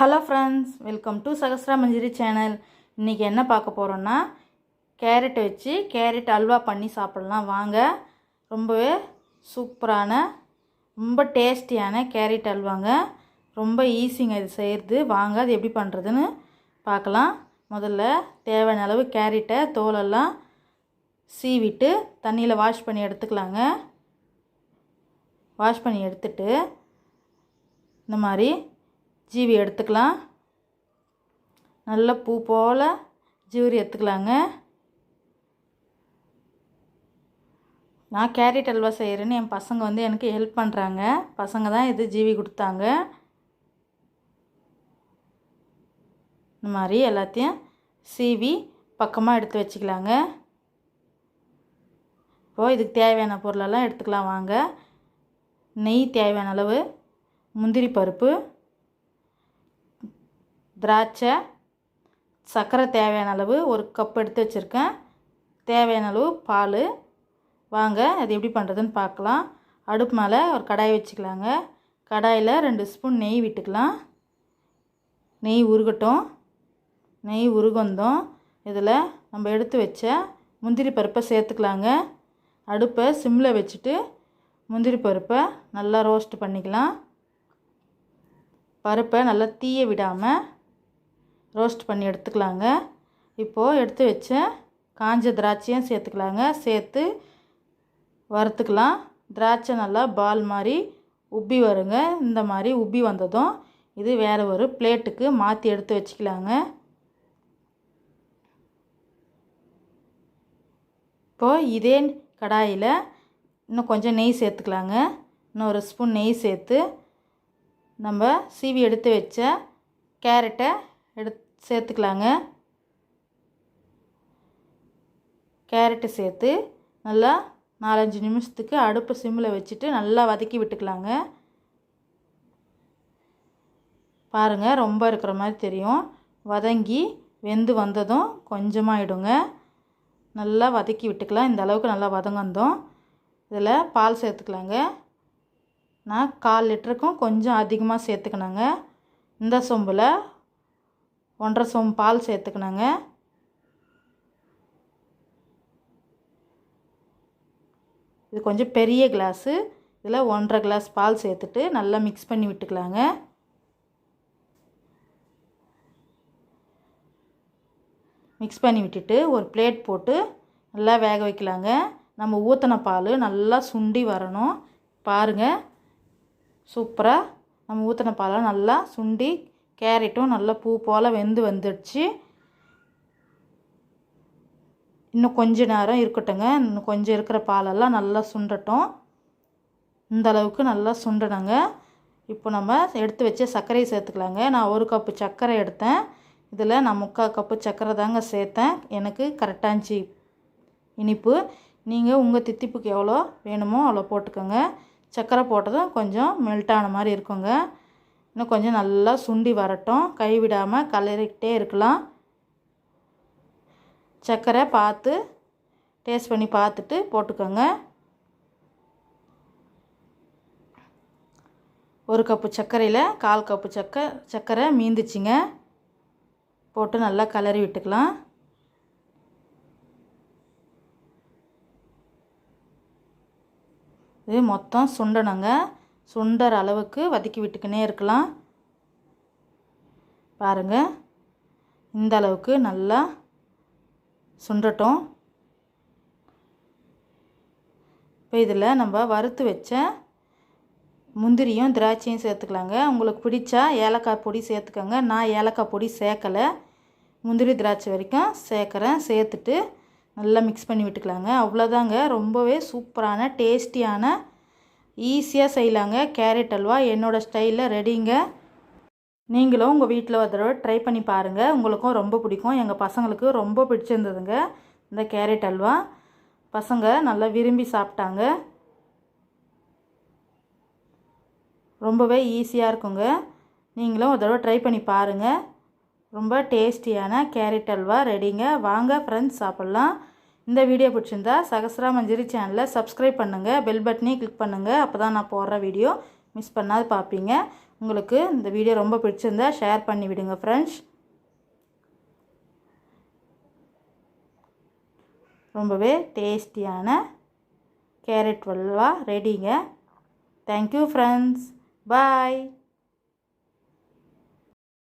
Hello friends welcome to Sahasra Manjari channel இன்றைக்கி என்ன பார்க்க போகிறோன்னா கேரட் வச்சு கேரட் அல்வா பண்ணி சாப்பிட்லாம். வாங்க ரொம்பவே சூப்பரான ரொம்ப டேஸ்டியான கேரட் அல்வாங்க. ரொம்ப ஈஸிங்க இது செய்கிறது வாங்க அது எப்படி பண்ணுறதுன்னு பார்க்கலாம். முதல்ல தேவையான அளவு கேரட்டை தோலெல்லாம் சீவிட்டு தண்ணியில் வாஷ் பண்ணி எடுத்துக்கலாங்க. வாஷ் பண்ணி எடுத்துட்டு இந்த மாதிரி ஜீவி எடுத்துக்கலாம். நல்ல பூ போல் ஜீவரி எடுத்துக்கலாங்க நான் கேரட் அல்வா செய்கிறேன்னு என் பசங்க வந்து எனக்கு ஹெல்ப் பண்ணுறாங்க பசங்க தான் இது ஜீவி கொடுத்தாங்க. இந்த மாதிரி எல்லாத்தையும் சீவி பக்கமாக எடுத்து வச்சுக்கலாங்க. இப்போது இதுக்கு தேவையான பொருளெல்லாம் எடுத்துக்கலாம் வாங்க. நெய் தேவையான அளவு முந்திரி பருப்பு. திராட்சை சர்க்கரை தேவையான அளவு ஒரு கப் எடுத்து வச்சுருக்கேன். தேவையான அளவு பால். வாங்க அது எப்படி பண்ணுறதுன்னு பார்க்கலாம். அடுப்பு மேலே ஒரு கடாய் வச்சுக்கலாங்க. கடாயில் ரெண்டு ஸ்பூன் நெய் விட்டுக்கலாம். நெய் உருகட்டும். நெய் உருகந்தோம். இதில் நம்ம எடுத்து வச்ச முந்திரி பருப்பை சேர்த்துக்கலாங்க. அடுப்பை சிம்மில் வச்சுட்டு முந்திரி பருப்பை நல்லா ரோஸ்ட் பண்ணிக்கலாம். பருப்பை நல்லா தீய விடாமல் ரோஸ்ட் பண்ணி எடுத்துக்கலாங்க. இப்போது எடுத்து வச்ச காஞ்ச திராட்சையும் சேர்த்துக்கலாங்க. சேர்த்து வறுத்துக்கலாம். திராட்சை நல்லா பால் மாதிரி உப்பி வருங்க. இந்த மாதிரி உப்பி வந்ததும் இது வேறு ஒரு பிளேட்டுக்கு மாற்றி எடுத்து வச்சுக்கலாங்க. இப்போது இதே கடாயில் இன்னும் கொஞ்சம் நெய் சேர்த்துக்கலாங்க. இன்னும் ஒரு ஸ்பூன் நெய் சேர்த்து நம்ம சீவி எடுத்து வச்ச கேரட்டை எடுத்து சேர்த்துக்கலாங்க. கேரட்டு சேர்த்து நல்லா நாலஞ்சு நிமிஷத்துக்கு அடுப்பு சிம்மில் வச்சுட்டு நல்லா வதக்கி விட்டுக்கலாங்க. பாருங்கள் ரொம்ப இருக்கிற மாதிரி தெரியும். வதங்கி வெந்து வந்ததும் கொஞ்சமாகிடுங்க நல்லா வதக்கி விட்டுக்கலாம். இந்த அளவுக்கு நல்லா வதங்கந்தோம் இதில் பால் சேர்த்துக்கலாங்க. நான் கால் லிட்டருக்கும் கொஞ்சம் அதிகமாக சேர்த்துக்கணுங்க. இந்த சொம்பில் ஒன்றரை சோம் பால் சேர்த்துக்கணுங்க. இது கொஞ்சம் பெரிய கிளாஸு. இதில் ஒன்றரை கிளாஸ் பால் சேர்த்துட்டு நல்லா மிக்ஸ் பண்ணி விட்டுக்கலாங்க. மிக்ஸ் பண்ணி விட்டுட்டு ஒரு பிளேட் போட்டு நல்லா வேக வைக்கலாங்க. நம்ம ஊற்றின பால் நல்லா சுண்டி வரணும். பாருங்கள் சூப்பராக நம்ம ஊற்றின பாலை நல்லா சுண்டி கேரட்டும் நல்லா பூ போல் வெந்து வந்துடுச்சு. இன்னும் கொஞ்ச நேரம் இருக்கட்டுங்க. இன்னும் கொஞ்சம் இருக்கிற பாலெல்லாம் நல்லா சுண்டட்டும். இந்த அளவுக்கு நல்லா சுண்டணுங்க. இப்போ நம்ம எடுத்து வச்ச சர்க்கரையை சேர்த்துக்கலாங்க. நான் ஒரு கப்பு சர்க்கரை எடுத்தேன். இதில் நான் முக்கால் கப்பு சர்க்கரை தாங்க சேர்த்தேன். எனக்கு கரெக்டாகிச்சு இனிப்பு. நீங்கள் உங்கள் தித்திப்புக்கு எவ்வளோ வேணுமோ அவ்வளோ போட்டுக்கோங்க. சர்க்கரை போட்டதும் கொஞ்சம் மெல்ட் ஆன மாதிரி இருக்குங்க. இன்னும் கொஞ்சம் நல்லா சுண்டி வரட்டும். கைவிடாமல் கலரிக்கிட்டே இருக்கலாம். சர்க்கரை பார்த்து டேஸ்ட் பண்ணி பார்த்துட்டு போட்டுக்கோங்க. ஒரு கப்பு சர்க்கரையில் கால் கப்பு சக்க சர்க்கரை மீந்துச்சுங்க. போட்டு நல்லா கலரி விட்டுக்கலாம். இது மொத்தம் சுண்டணுங்க. சுண்டற அளவுக்கு வதக்கி விட்டுக்கினே இருக்கலாம். பாருங்கள் இந்த அளவுக்கு நல்லா சுண்டட்டும். இப்போ இதில் நம்ம வறுத்து வச்ச முந்திரியும் திராட்சையும் சேர்த்துக்கலாங்க. உங்களுக்கு பிடிச்சா ஏலக்காய் பொடி சேர்த்துக்கோங்க. நான் ஏலக்காய் பொடி சேர்க்கலை. முந்திரி திராட்சை வரைக்கும் சேர்க்குறேன். சேர்த்துட்டு நல்லா மிக்ஸ் பண்ணி விட்டுக்கலாங்க. அவ்வளோதாங்க ரொம்பவே சூப்பரான டேஸ்டியான ஈஸியாக செய்யலாங்க. கேரட் அல்வா என்னோடய ஸ்டைலில் ரெடிங்க. நீங்களும் உங்கள் வீட்டில் ஒரு தடவை ட்ரை பண்ணி பாருங்கள் உங்களுக்கும் ரொம்ப பிடிக்கும். எங்கள் பசங்களுக்கு ரொம்ப பிடிச்சிருந்ததுங்க இந்த கேரட் அல்வா. பசங்க நல்லா விரும்பி சாப்பிட்டாங்க. ரொம்பவே ஈஸியாக இருக்குங்க. நீங்களும் ஒரு தடவை ட்ரை பண்ணி பாருங்கள் ரொம்ப டேஸ்டியான கேரட் அல்வா ரெடிங்க. வாங்க ஃப்ரெண்ட்ஸ் சாப்பிட்லாம். இந்த வீடியோ பிடிச்சிருந்தா சகசரா மஞ்சரி சேனலில் சப்ஸ்கிரைப் பண்ணுங்கள் பெல் பட்டனையும் கிளிக் பண்ணுங்கள் அப்போ தான் நான் போடுற வீடியோ மிஸ் பண்ணாது பார்ப்பீங்க உங்களுக்கு இந்த வீடியோ ரொம்ப பிடிச்சிருந்தா ஷேர் பண்ணி விடுங்க ஃப்ரெண்ட்ஸ் ரொம்பவே டேஸ்டியான கேரட் வல்வா ரெடிங்க தேங்க்யூ ஃப்ரெண்ட்ஸ் பாய்